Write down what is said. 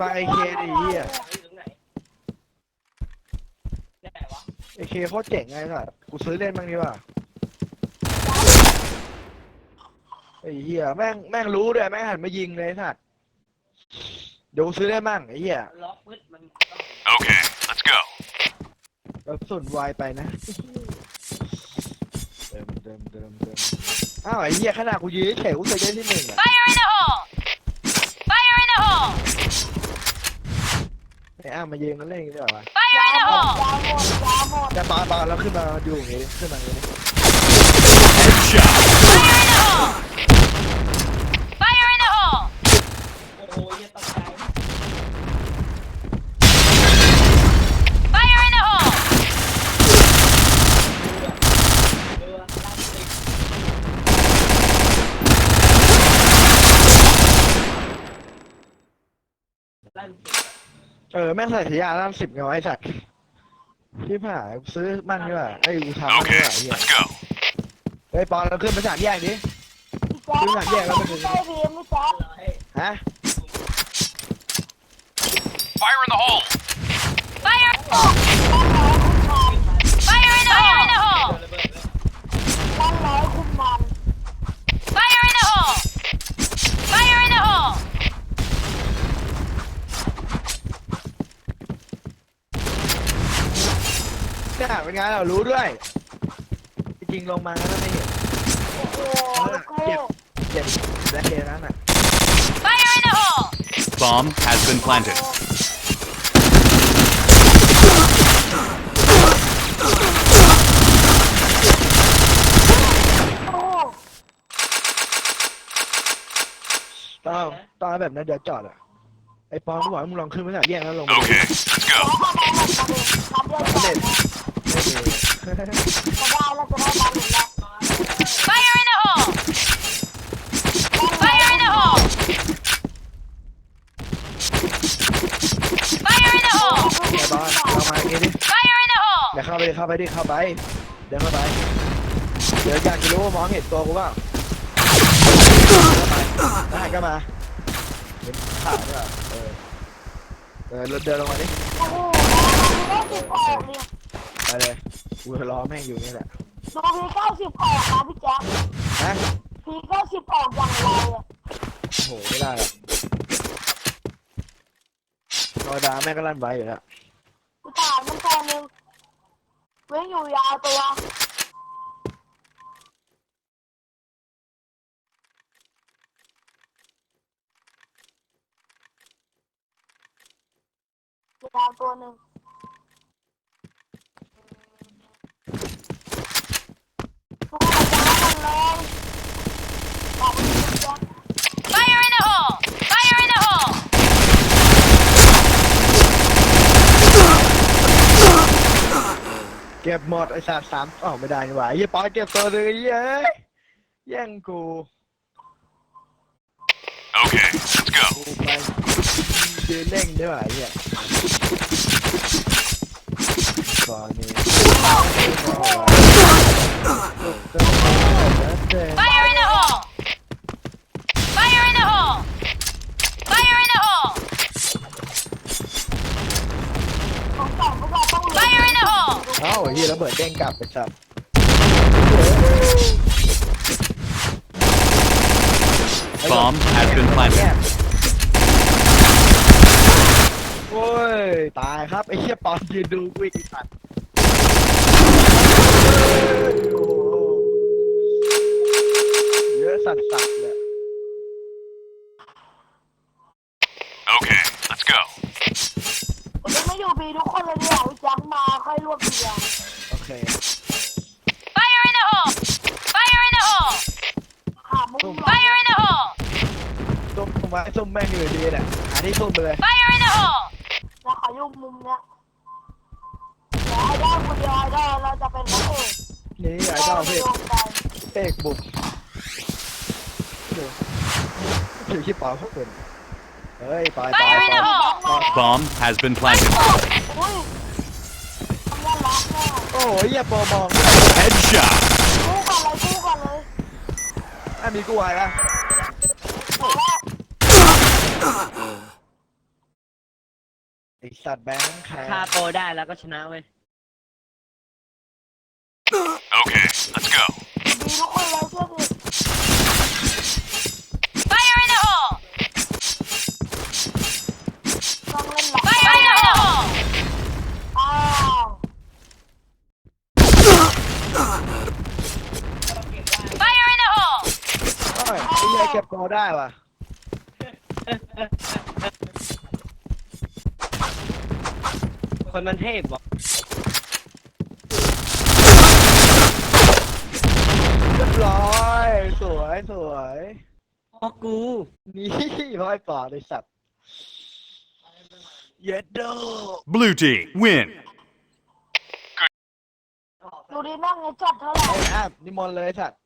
ฟังไอเคดิเฮียอยู่ตรงไหนไหนวะไอเคโคตรเจ๋งไงสัสกูซื้อเล่นบ้างดีกว่าไอเฮียแม่งแม่งรู้ด้วยแม่งหันมายิงเลยสัสเดี๋ยวกูซื้อได้มั่งไอเฮียล็อกปึ๊ดมัน Okay, let's go. แบบสุนวายไปนะเดิมเดิมเดิมเดิมอ้าวไอเฮียขนาดกูยืนเฉยๆกูเคยได้ที่หนึ่งอะ Fire in the hole! Fire in the hole! ไอ้อ้ามายืนกันเล่นกันดีกว่าวะ Fire in the hole! จะปาปาแล้วขึ้นมาอยู่อย่างงี้ดิขึ้นมาอย่างงี้ดิ Fire in the hole! Fire in the hole! โอ้ยอย่าตกใจ Fire in the hole! เรือลั่นติด ลั่นติด เออ แม่งใส่สายยาล้านสิบไงวะไอ้สัตว์ที่ผ่ากูซื้อมั่งดีกว่าไอ้ยกูทำมั่งดี Okay, กว่าไอ้เฮีย let's go. เฮ้ยปอนเราขึ้นมาจากแยกดิขึ้นมาจากแยกแล้วมันจะอะไรฮะ Fire in the hole. Fire! Fire in the hole! in the hole! ระเบิดแล้ว Fire in the hole! Fire in the hole! เป็นไงเรารู้ด้วย จริงๆลงมาแล้วไม่เห็นเจ็บเจ็บและเคนั้นอะ Fire in the hole! Bomb has been planted. ตอนตอนแบบนั้นเดี๋ยวจอดอะ ไอ้ปอนกูบอกให้มึงลองขึ้นมาจากแยกแล้วลงมาดู Okay, let's go. เด็ดไม่ดี Fire in the hole! Fire in the hole! Fire in the hole! ไอ้บอลเรามาอย่างงี้ดิ Fire in the hole! เดี๋ยวเข้าไปดิเข้าไปดิเข้าไป เดินเข้าไป เดี๋ยวอยากจะรู้ว่ามองเห็นตัวกูเปล่าเข้าไปได้ก็มาเห็นขาด้วยเออเออเดินลงมาดิไปเลย กูรอแม่งอยู่นี่แหละโดนพีเก้าสิบออกนะพี่แจ๊คฮะพีเก้าสิบออกอย่างไรอะโอ้โหไม่ได้หรอกรอดาแม่งก็ลั่นไว้อยู่แล้วกูถามมันแค่นึงเว้นอยู่ยาวตัวยาวตัวหนึ่งทุกคนจะให้มันเลยบอกพี่แจ๊ค Fire in the hole! Fire in the hole! เก็บหมดไอ้สามสามอ๋อไม่ได้นี่หว่าไอ้เหี้ยปอยเก็บตัวเลยไอ้เย้ยแย่งกู Okay, let's go. กูไปยืนเล่งด้วยว่ะไอ้เหี้ยก่อนนี้ Fire in the hole! อ้าไอ้เหี้ยระเบิดเด้งกลับไปสัตว์ Bomb has been แย planted. กโอ้ย ตายครับ ไอ้เหี้ยปอนยืนดูกูอีกไอ้สัตว์โอ้โหเยอะสัตว์สัตว์เลย Okay, let's go. ผมจะไม่อยู่บีทุกคนเลยดีกว่าพี่แจ๊คมาค่อยรวบทีเดียวโอเค Fire in the hole! Fire in the hole! หามุมหลบ Fire in the hole! ส้มส้มไว้ส้มแม่งอยู่ดีแหละหาที่ส้มไปเลย Fire in the hole! นะขออยู่มุมเนี้ยเดี๋ยวไอ้ด้านคนเดียวไอ้ด้านเราจะเป็นพระเอกนี่ไอ้เจ้าเพดกวงใจเพกบุกเดี๋ยวถือขี้ปอเขาเป็น เฮ้ยไปไป Fire in ไป the hole! Bomb has been planted. อุ้ยทำยันรักแน่โอ้ยอย่าโปรมอง Headshot. คู่กันเลยคู่กันเลยอะมีกูไว้ละมาแล้วไอสัตว์แบงค์แคร์ฆ่าโปรได้แล้วก็ชนะเว้ย Okay, let's go. ไอ้เหี้ยเก็บโกลได้ว่ะคนมันเทพบอกเรียบร้อย สวยสวยพ่อกู นี่ร้อยปอดไอสัตว์เย็ดโด Blue team win. ดูดิแม่งไอ้จัดเท่าไหร่ ไอ้แอบนิมนต์เลยไอ้สัตว์